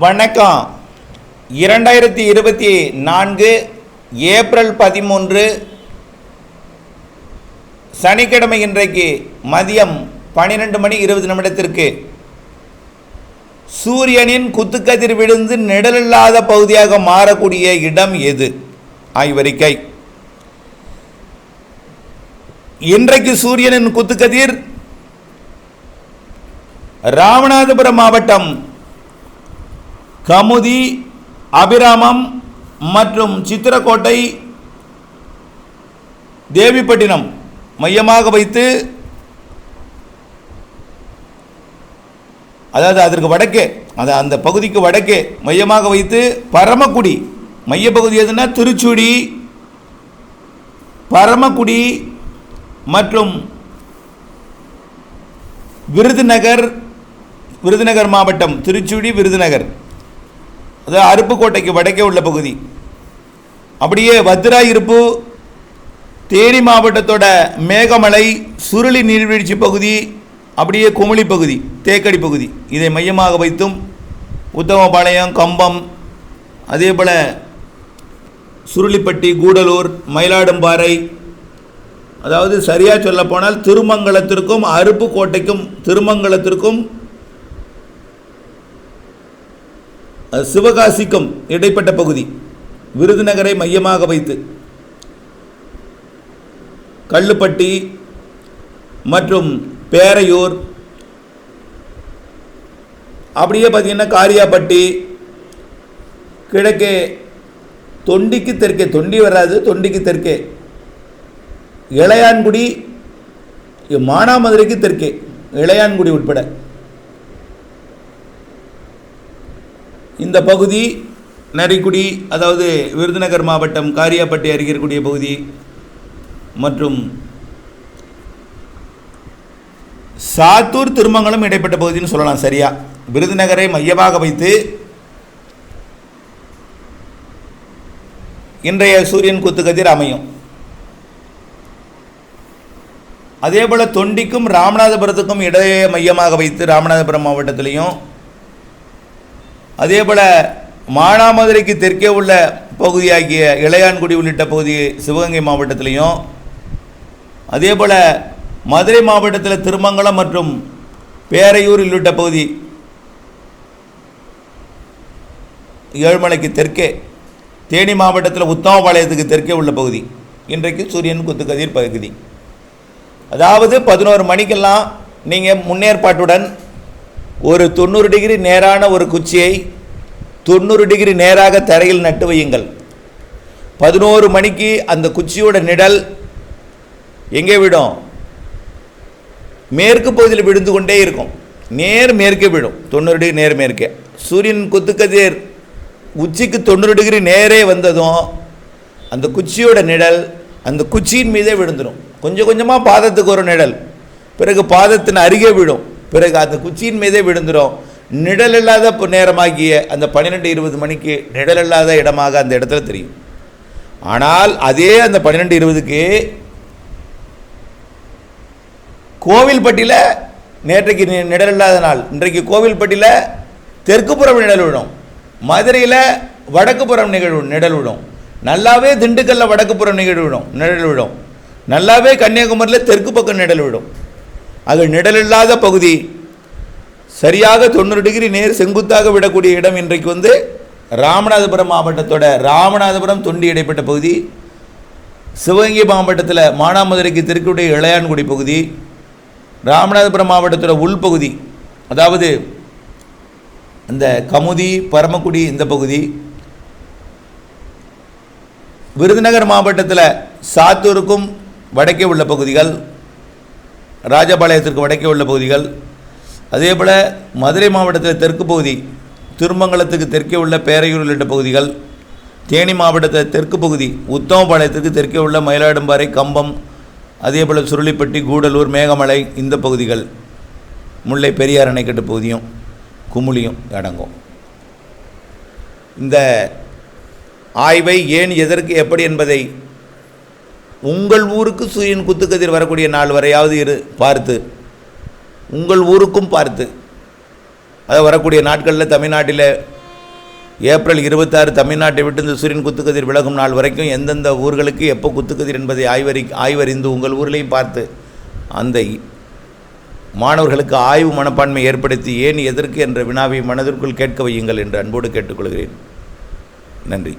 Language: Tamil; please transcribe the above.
வணக்கம். இரண்டாயிரத்தி இருபத்தி நான்கு ஏப்ரல் பதிமூன்று சனிக்கிழமை இன்றைக்கு மதியம் பன்னிரெண்டு மணி இருபது நிமிடத்திற்கு. சூரியனின் குத்துக்கதிர் விழுந்து நிழலில்லாத பகுதியாக மாறக்கூடிய இடம் எது? ஆய்வறிக்கை. இன்றைக்கு சூரியனின் குத்துக்கதிர் ராமநாதபுரம் மாவட்டம் கமுதி அபிராமம் மற்றும் சித்திரக்கோட்டை தேவிப்பட்டினம் மையமாக வைத்து அதாவது அதற்கு வடக்கே அது அந்த பகுதிக்கு வடக்கே மையமாக வைத்து பரமக்குடி மையப்பகுதி எதுனா திருச்சுடி பரமக்குடி மற்றும் விருதுநகர் விருதுநகர் மாவட்டம் திருச்சுடி விருதுநகர். அதாவது அருப்புக்கோட்டைக்கு வடக்கே உள்ள பகுதி. அப்படியே வத்ரா இருப்பு தேனி மாவட்டத்தோட மேகமலை சுருளி நீர்வீழ்ச்சி பகுதி அப்படியே குமிழி பகுதி தேக்கடி பகுதி. இதை மையமாக வைத்தும் உத்தமபாளையம் கம்பம் அதே போல் சுருளிப்பட்டி கூடலூர் மயிலாடும்பாறை அதாவது சரியாக சொல்லப்போனால் திருமங்கலத்திற்கும் அருப்புக்கோட்டைக்கும் திருமங்கலத்திற்கும் சிவகாசிக்கும் இடைப்பட்ட பகுதி. விருதுநகரை மையமாக வைத்து. கள்ளுப்பட்டி மற்றும் பேரையூர். அப்படியே பார்த்தீங்கன்னா காரியாப்பட்டி. கிழக்கே தொண்டிக்கு தெற்கே தொண்டி வராது தொண்டிக்கு தெற்கே. இளையான்குடி மானாமதுரைக்கு தெற்கே இளையான்குடி உட்பட. இந்த பகுதி நரிக்குடி அதாவது விருதுநகர் மாவட்டம் காரியாப்பட்டி அருகே இருக்கக்கூடிய பகுதி மற்றும் சாத்தூர் திருமங்கலம் இடைப்பட்ட பகுதின்னு சொல்லலாம் சரியா? விருதுநகரை மையமாக வைத்து இன்றைய சூரியன் குத்துக்கதிர் அமையும். அதே போல் தொண்டிக்கும் ராமநாதபுரத்துக்கும் இடையே மையமாக வைத்து ராமநாதபுரம் மாவட்டத்திலையும் அதே போல் மானாமதுரைக்கு தெற்கே உள்ள பகுதியாகிய இளையான்குடி உள்ளிட்ட பகுதி சிவகங்கை மாவட்டத்திலையும் அதே போல் மதுரை மாவட்டத்தில் திருமங்கலம் மற்றும் பேரையூர் உள்ளிட்ட பகுதி ஏழுமலைக்கு தெற்கே தேனி மாவட்டத்தில் உத்தமபாளையத்துக்கு தெற்கே உள்ள பகுதி. இன்றைக்கு சூரியன் குத்துக்கதிர் பகுதி. அதாவது பதினோரு மணிக்கெல்லாம் நீங்கள் முன்னேற்பாட்டுடன் ஒரு தொண்ணூறு டிகிரி நேரான ஒரு குச்சியை தொண்ணூறு டிகிரி நேராக தரையில் நட்டு வையுங்கள். பதினோரு மணிக்கு அந்த குச்சியோட நிழல் எங்கே விடும்? மேற்கு பகுதியில் விழுந்து கொண்டே இருக்கும். நேர் மேற்கே விடும் தொண்ணூறு டிகிரி நேர் மேற்கே. சூரியன் குத்துக்கதிர் உச்சிக்கு தொண்ணூறு டிகிரி நேரே வந்ததும் அந்த குச்சியோட நிழல் அந்த குச்சியின் மீதே விழுந்துடும் கொஞ்சம் கொஞ்சமாக பாதத்துக்கு ஒரு நிழல். பிறகு பாதத்தின் அருகே விழும். பிறகு அந்த குச்சியின் மீதே விழுந்துடும் நிழல் இல்லாத நேரமாகிய அந்த பன்னிரெண்டு இருபது மணிக்கு நிழல் இல்லாத இடமாக அந்த இடத்துல தெரியும். ஆனால் அதே அந்த பன்னிரெண்டு இருபதுக்கு கோவில்பட்டியில் நேற்றைக்கு நி- நிழல் இல்லாத நாள் இன்றைக்கு கோவில்பட்டியில் தெற்கு புறம் நிழல் விழும். மதுரையில் வடக்கு புறம் நிகழ்வு நிழல் விழும். நல்லாவே திண்டுக்கல்ல வடக்கு புறம் நிகழ்வு விழும் நிழல் விழும். நல்லாவே கன்னியாகுமரியில் தெற்கு பக்கம் நிழல் விடும் அது நிழலில்லாத பகுதி. சரியாக தொண்ணூறு டிகிரி நேர் செங்குத்தாக விடக்கூடிய இடம் இன்றைக்கு வந்து ராமநாதபுரம் மாவட்டத்தோட ராமநாதபுரம் தொண்டி இடைப்பட்ட பகுதி சிவகங்கை மாவட்டத்தில் மானாமதுரைக்கு தெற்குடைய இளையான்குடி பகுதி ராமநாதபுரம் மாவட்டத்தோட உள்பகுதி அதாவது அந்த கமுதி பரமக்குடி இந்த பகுதி விருதுநகர் மாவட்டத்தில் சாத்தூருக்கும் வடக்கே உள்ள பகுதிகள் ராஜபாளையத்திற்கு வடக்கே உள்ள பகுதிகள். அதேபோல் மதுரை மாவட்டத்தில் தெற்கு பகுதி திருமங்கலத்துக்கு தெற்கே உள்ள பேரையூர் உள்ளிட்ட பகுதிகள் தேனி மாவட்டத்தில் தெற்கு பகுதி உத்தமபாளையத்துக்கு தெற்கே உள்ள மயிலாடும்பாறை கம்பம் அதே போல் சுருளிப்பட்டி கூடலூர் மேகமலை இந்த பகுதிகள். முல்லை பெரியார் அணைக்கட்டு பகுதியும் குமுளியும் அடங்கும். இந்த ஆய்வை ஏன் எதற்கு எப்படி என்பதை உங்கள் ஊருக்கு சூரியன் குத்துக்கதிர் வரக்கூடிய நாள் வரையாவது இரு பார்த்து. உங்கள் ஊருக்கும் பார்த்து. அதை வரக்கூடிய நாட்களில் தமிழ்நாட்டில் ஏப்ரல் இருபத்தாறு தமிழ்நாட்டை விட்டு இந்த சூரியன் குத்துக்கதிர் விலகும் நாள் வரைக்கும் எந்தெந்த ஊர்களுக்கு எப்போ குத்துக்கதிர் என்பதை ஆய்வறி ஆய்வறிந்து உங்கள் ஊர்லேயும் பார்த்து. அந்த மாணவர்களுக்கு ஆய்வு மனப்பான்மை ஏற்படுத்தி ஏன் எதற்கு என்ற வினாவை மனதிற்குள் கேட்க வையுங்கள் என்று அன்போடு கேட்டுக்கொள்கிறேன். நன்றி.